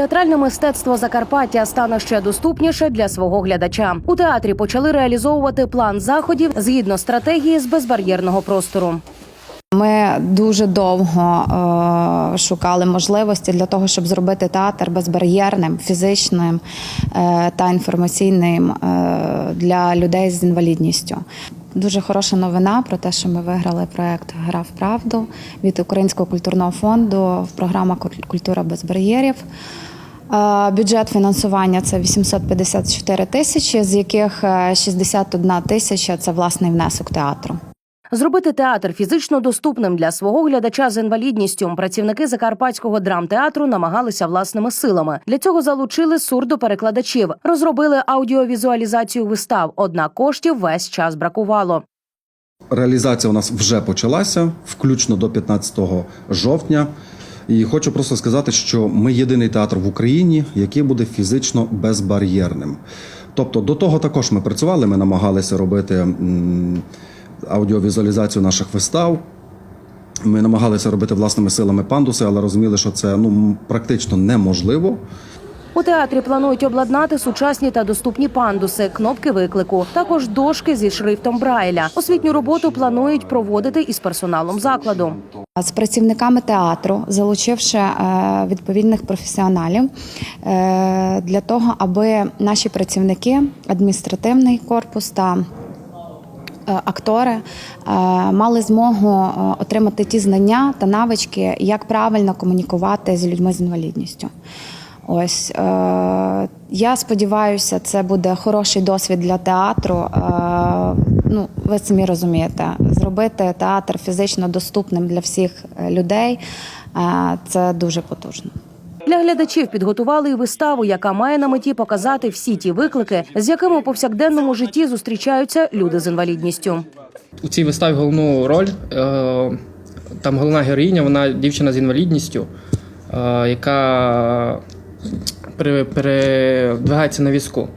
Театральне мистецтво Закарпаття стане ще доступніше для свого глядача. У театрі почали реалізовувати план заходів згідно стратегії з безбар'єрного простору. Ми дуже довго е, шукали можливості для того, щоб зробити театр безбар'єрним, фізичним е, та інформаційним е, для людей з інвалідністю. Дуже хороша новина про те, що ми виграли проект Гра в правду від Українського культурного фонду. Програма «Куль- Культура без бар'єрів. Е, Бюджет фінансування це 854 тисячі, з яких е, 61 тисяча це власний внесок театру. Зробити театр фізично доступним для свого глядача з інвалідністю. Працівники Закарпатського драмтеатру намагалися власними силами. Для цього залучили сурдоперекладачів, розробили аудіовізуалізацію вистав. Однак коштів весь час бракувало. Реалізація у нас вже почалася, включно до 15 жовтня. І хочу просто сказати, що ми єдиний театр в Україні, який буде фізично безбар'єрним. Тобто до того також ми працювали, ми намагалися робити аудіовізуалізацію наших вистав. Ми намагалися робити власними силами пандуси, але розуміли, що це ну практично неможливо. У театрі планують обладнати сучасні та доступні пандуси, кнопки виклику, також дошки зі шрифтом Брайля. Освітню роботу планують проводити із персоналом закладу. з працівниками театру, залучивши е, відповідних професіоналів е, для того, аби наші працівники, адміністративний корпус та е, актори мали змогу отримати ті знання та навички, як правильно комунікувати з людьми з інвалідністю. Ось е, я сподіваюся, це буде хороший досвід для театру. Е, ну, ви самі розумієте, зробити театр фізично доступним для всіх е, людей е, це дуже потужно. Для глядачів підготували і виставу, яка має на меті показати всі ті виклики, з якими у повсякденному житті зустрічаються люди з інвалідністю. У цій виставі головну роль е, там головна героїня, вона дівчина з інвалідністю, е, яка передвигається на візку.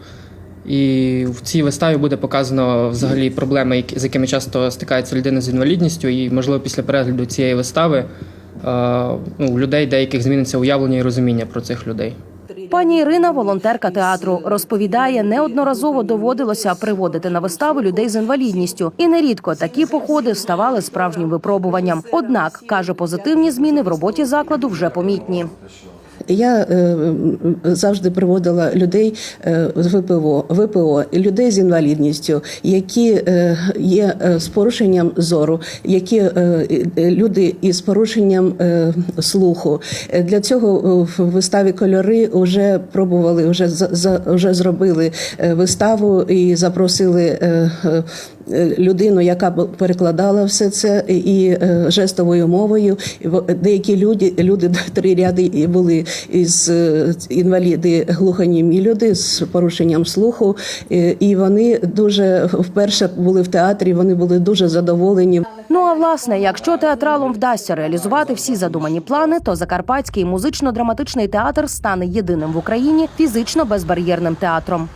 І в цій виставі буде показано взагалі проблеми, які- з якими часто стикається людина з інвалідністю, і, можливо, після перегляду цієї вистави е, ну, у людей деяких зміниться уявлення і розуміння про цих людей. Пані Ірина, волонтерка театру, розповідає, неодноразово доводилося приводити на виставу людей з інвалідністю, і нерідко такі походи ставали справжнім випробуванням. Однак каже, позитивні зміни в роботі закладу вже помітні. Я е, завжди приводила людей е, з ВПО, ВПО, людей з інвалідністю, які е, є з порушенням зору, які люди із порушенням слуху. Для цього в виставі кольори вже пробували, вже вже зробили виставу і запросили. Е, Людину, яка перекладала все це і е, жестовою мовою. Деякі люди, люди три ряди і були із е, інваліди, глухонімі люди з порушенням слуху, і вони дуже вперше були в театрі. Вони були дуже задоволені. Ну а власне, якщо театралам вдасться реалізувати всі задумані плани, то Закарпатський музично-драматичний театр стане єдиним в Україні фізично безбар'єрним театром.